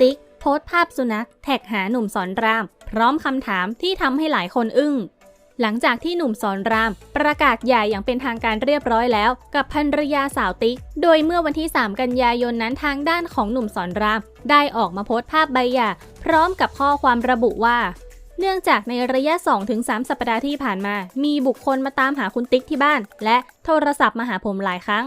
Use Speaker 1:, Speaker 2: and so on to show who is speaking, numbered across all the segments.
Speaker 1: ติ๊ก โพสต์ภาพสุนัข แท็กหาหนุ่มสอนราม พร้อมคำถามที่ทำให้หลายคนอึ้ง หลังจากที่หนุ่มสอนราม ประกาศใหย่อย่างเป็นทางการเรียบร้อยแล้ว กับภรรยาสาวติ๊ก โดยเมื่อวันที่ 3 กันยายนนั้นทางด้านของหนุ่มสอนราม ได้ออกมาโพสต์ภาพใบหย่าพร้อมกับข้อความระบุว่าเนื่องจากในระยะ 2-3 สัปดาห์ที่ผ่านมา มีบุคคลมาตามหาคุณติ๊กที่บ้าน และโทรศัพท์มาหาผมหลายครั้ง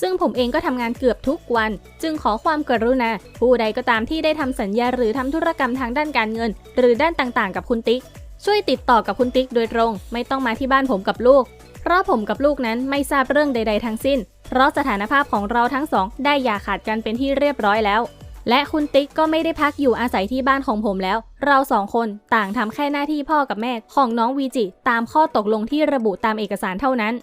Speaker 1: ซึ่งผมเองก็ทำงานเกือบทุกวัน จึงขอความกรุณา ผู้ใดก็ตามที่ได้ทำสัญญาหรือทำธุรกรรมทางด้านการเงิน หรือด้านต่างๆ กับคุณติ๊ก ช่วยติดต่อกับคุณติ๊กโดยตรง ไม่ต้องมาที่บ้านผมกับลูก เพราะผมกับลูกนั้นไม่ทราบเรื่องใด ๆ ทั้งสิ้น เพราะสถานภาพของเราทั้งสอง ได้อย่าขาดกันเป็นที่เรียบร้อยแล้ว และคุณติ๊กก็ไม่ได้พักอยู่อาศัยที่บ้านของผมแล้ว เราสองคนต่างทำแค่หน้าที่พ่อกับแม่ของน้องวีจิตามข้อตกลงที่ระบุตามเอกสารเท่านั้น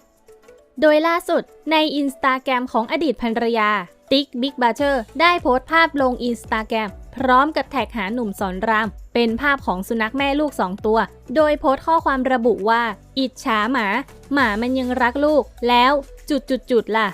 Speaker 1: โดยล่าสุดในอินสตาแกรมของอดีตภรรยา ติ๊กบิ๊กบาเชอร์ได้โพสต์ภาพลงอินสตาแกรมพร้อมกับแท็กหาหนุ่มสอนราม เป็นภาพของสุนัขแม่ลูก 2 ตัว โดยโพสต์ข้อความระบุว่า อิจฉาหมา หมามันยังรักลูก แล้วจุดจุดจุดๆๆล่ะ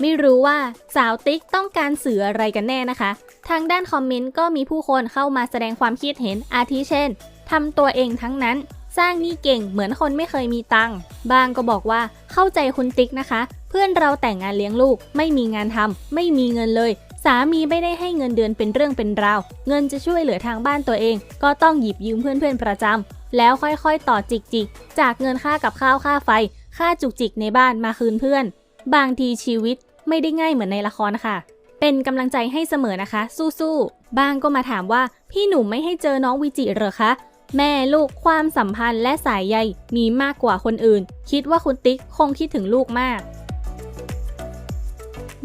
Speaker 1: ไม่รู้ว่าสาวติ๊กต้องการสื่ออะไรกันแน่นะคะ ทางด้านคอมเมนต์ก็มีผู้คนเข้ามาแสดงความคิดเห็นอาทิเช่นทำตัวเองทั้งนั้น สร้างหนี้เก่งเหมือนคนไม่เคยมีตังค์บางก็บอกว่าเข้าใจคุณติ๊กนะคะ เพื่อนเราแต่งงานเลี้ยงลูก ไม่มีงานทำไม่มีเงินเลย สามีไม่ได้ให้เงินเดือนเป็นเรื่องเป็นราว เงินจะช่วยเหลือทางบ้านตัวเอง ก็ต้องหยิบยืมเพื่อนๆประจำแล้วค่อยๆต่อจิกจิกจากเงินค่ากับข้าวค่าไฟ ค่าจุกจิกในบ้านมาคืนเพื่อน บางทีชีวิตไม่ได้ง่ายเหมือนในละครค่ะ เป็นกำลังใจให้เสมอนะคะ สู้ๆบางก็มาถามว่าพี่หนุ่มไม่ให้เจอน้องวิจิเหรอคะ แม่ลูกความสัมพันธ์และสายใยมีมากกว่าคนอื่น คิดว่าคุณติ๊กคงคิดถึงลูกมาก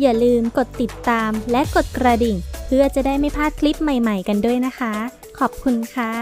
Speaker 1: อย่าลืมกดติดตามและกดกระดิ่ง เพื่อจะได้ไม่พลาดคลิปใหม่ ๆ กันด้วยนะคะ ขอบคุณค่ะ